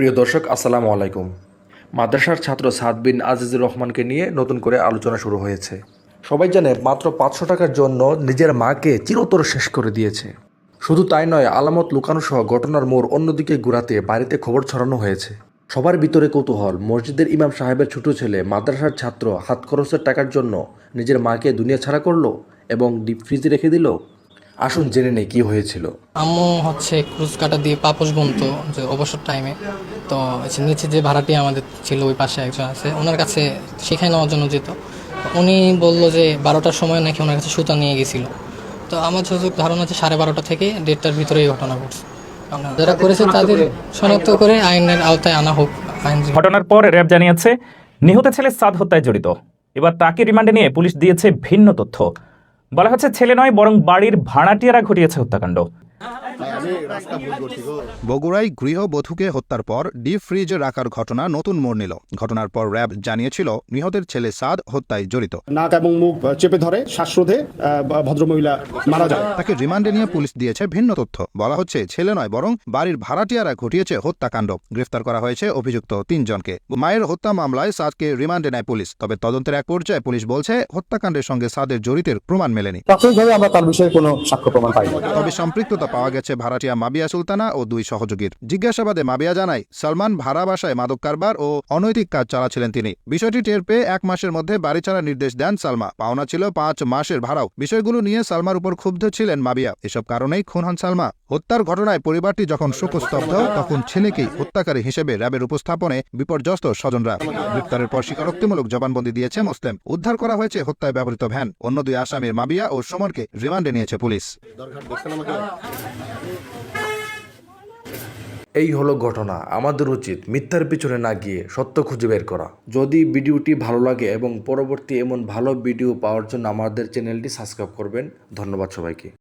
প্রিয় দর্শক, আসসালামু আলাইকুম। মাদ্রাসার ছাত্র সাদ বিন আজিজুর রহমানকে নিয়ে নতুন করে আলোচনা শুরু হয়েছে। সবাই জানে মাত্র পাঁচশো টাকার জন্য নিজের মাকে চিরতর শেষ করে দিয়েছে। শুধু তাই নয়, আলামত লুকানো সহ ঘটনার মোড় অন্যদিকে ঘুরাতে বাড়িতে খবর ছড়ানো হয়েছে। সবার ভিতরে কৌতূহল, মসজিদের ইমাম সাহেবের ছোট ছেলে, মাদ্রাসার ছাত্র, হাত খরচের টাকার জন্য নিজের মাকে দুনিয়া ছাড়া করল এবং ডিপ ফ্রিজে রেখে দিল? আসুন জেনে নেই কি হয়েছিল। আম্মু হচ্ছে ক্রুজ কাটা দিয়ে পাপোশ বুনতো যে অবসর টাইমে তো নিচে যে ভাড়াটি আমাদের ছিল ওই পাশে একজন আছে ওনার কাছে শিখাই নেওয়ার জন্য যেত। উনি বলল যে বারোটার সময় নাকি ওনার কাছে সুতা নিয়ে গেছিল। তো আমার যতটুকু ধারণা আছে সাড়ে বারোটা থেকে দেড়টার ভিতরে এই ঘটনা ঘটছে। যারা করেছে তাদের শনাক্ত করে আইনের আওতায় আনা হোক আইন ঘটনার পর র্যাব জানিয়েছে নিহত ছেলে সাদ হত্যায় জড়িত। এবার তাকে রিমান্ডে নিয়ে পুলিশ দিয়েছে ভিন্ন তথ্য। বলা হচ্ছে ছেলে নয় বরং বাড়ির ভাড়াটিয়ারা ঘটিয়েছে হত্যাকাণ্ড। বগুড়ায় গৃহবধূকে হত্যার পর ডিপ ফ্রিজে রাখার ঘটনা নতুন মোড় নিল। ঘটনার পর র্যাব জানিয়েছিল নিহতের ছেলে সাদ হত্যায় জড়িত। নাক এবং মুখ চেপে ধরে শ্বাসরোধে ভদ্রমহিলা মারা যায়। তাকে রিমান্ডে নিয়ে পুলিশ দিয়েছে ভিন্ন তথ্য। বলা হচ্ছে ছেলে নয় বরং বাড়ির ভাড়াটিয়ারা ঘটিয়েছে হত্যাকাণ্ড। গ্রেফতার করা হয়েছে অভিযুক্ত তিনজনকে। মায়ের হত্যা মামলায় সাদকে রিমান্ডে নেয় পুলিশ তবে তদন্তের এক পর্যায়ে পুলিশ বলছে হত্যাকাণ্ডের সঙ্গে সাদের জড়িতের প্রমাণ মেলেনি। প্রাথমিকভাবে আমরা তার বিষয়ে কোনো সাক্ষ্য প্রমাণ পাইনি। তবে সম্পৃক্ততা পাওয়া গেছে ভাড়াটিয়া মাবিয়া সুলতানা ও দুই সহযোগীর। জিজ্ঞাসাবাদে মাবিয়া জানায়, সালমান ভাড়া বাসায় মাদক কারবার ও অনৈতিক কাজ চালাচ্ছিলেন তিনি। বিষয়টি টের পেয়ে এক মাসের মধ্যে বাড়ি ছাড়ার নির্দেশ দেন সালমা। পাওনা ছিল পাঁচ মাসের ভাড়াও। বিষয়গুলো নিয়ে সালমার উপর ক্ষুব্ধ ছিলেন মাবিয়া। এসব কারণেই খুন হন সালমা। হত্যার ঘটনায় পরিবারটি যখন শোকস্তব্ধ, তখন ছেলেকেই হত্যাকারী হিসেবে র্যাবের উপস্থাপনে বিপর্যস্ত স্বজনরা গ্রেপ্তারের পর স্বীকারোক্তিমূলক জবানবন্দি দিয়েছে মুসলিম। উদ্ধার করা হয়েছে হত্যায় ব্যবহৃত ভ্যান। অন্য দুই আসামির মাবিয়া ও সুমনকে রিমান্ডে নিয়েছে পুলিশ। এই হলো ঘটনা, আমাদের উচিত মিথ্যার পিছনে না গিয়ে সত্য খুঁজে বের করা। যদি ভিডিওটি ভালো লাগে এবং পরবর্তী এমন ভালো ভিডিও পাওয়ার জন্য আমাদের চ্যানেলটি সাবস্ক্রাইব করবেন। ধন্যবাদ সবাইকে।